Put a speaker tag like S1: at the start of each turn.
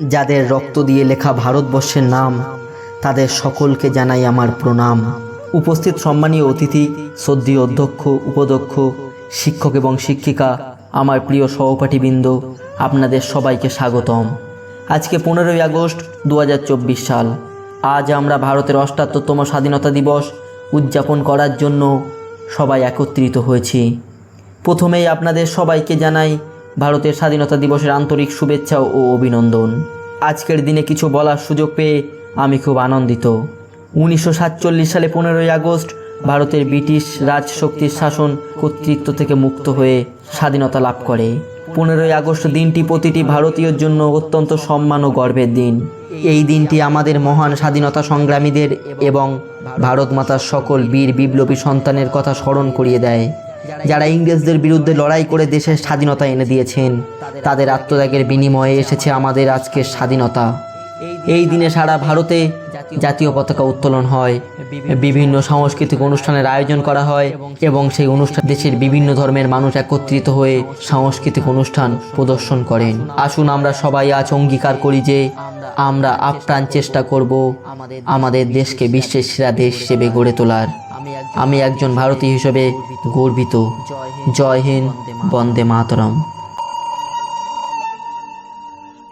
S1: যাদের রক্ত দিয়ে লেখা ভারতবর্ষের নাম, তাদের সকলকে জানাই আমার প্রণাম। উপস্থিত সম্মানীয় অতিথি, শ্রদ্ধীয় অধ্যক্ষ, উপাধ্যক্ষ, শিক্ষক এবং শিক্ষিকা, আমার প্রিয় সহপাঠীবৃন্দ, আপনাদের সবাইকে স্বাগতম। আজকে পনেরোই আগস্ট দু হাজার চব্বিশ সাল। আজ আমরা ভারতের অষ্টাত্তরতম স্বাধীনতা দিবস উদযাপন করার জন্য সবাই একত্রিত হয়েছি। প্রথমেই আপনাদের সবাইকে জানাই ভারতের স্বাধীনতা দিবসের আন্তরিক শুভেচ্ছা ও অভিনন্দন। আজকের দিনে কিছু বলার সুযোগ পেয়ে আমি খুব আনন্দিত। উনিশশো সাতচল্লিশ সালে পনেরোই আগস্ট ভারতের ব্রিটিশ রাজশক্তির শাসন কর্তৃত্ব থেকে মুক্ত হয়ে স্বাধীনতা লাভ করে। পনেরোই আগস্ট দিনটি প্রতিটি ভারতীয়র জন্য অত্যন্ত সম্মান ও গর্বের দিন। এই দিনটি আমাদের মহান স্বাধীনতা সংগ্রামীদের এবং ভারত মাতার সকল বীর বিপ্লবী সন্তানের কথা স্মরণ করিয়ে দেয়। যারা ইংরেজদের বিরুদ্ধে লড়াই করে দেশের স্বাধীনতা এনে দিয়েছেন, তাদের আত্মত্যাগের বিনিময়ে এসেছে আমাদের আজকের স্বাধীনতা। এই দিনে সারা ভারতে জাতীয় পতাকা উত্তোলন হয়, বিভিন্ন সাংস্কৃতিক অনুষ্ঠানের আয়োজন করা হয় এবং সেই অনুষ্ঠান দেশের বিভিন্ন ধর্মের মানুষ একত্রিত হয়ে সাংস্কৃতিক অনুষ্ঠান প্রদর্শন করেন। আসুন আমরা সবাই আজ অঙ্গীকার করি যে আমরা আপ্রাণ চেষ্টা করব আমাদের দেশকে বিশ্বের সেরা দেশ হিসেবে গড়ে তোলার। আমি একজন ভারতীয় হিসেবে গর্বিত। জয় হিন্দ বন্দে মাতরম।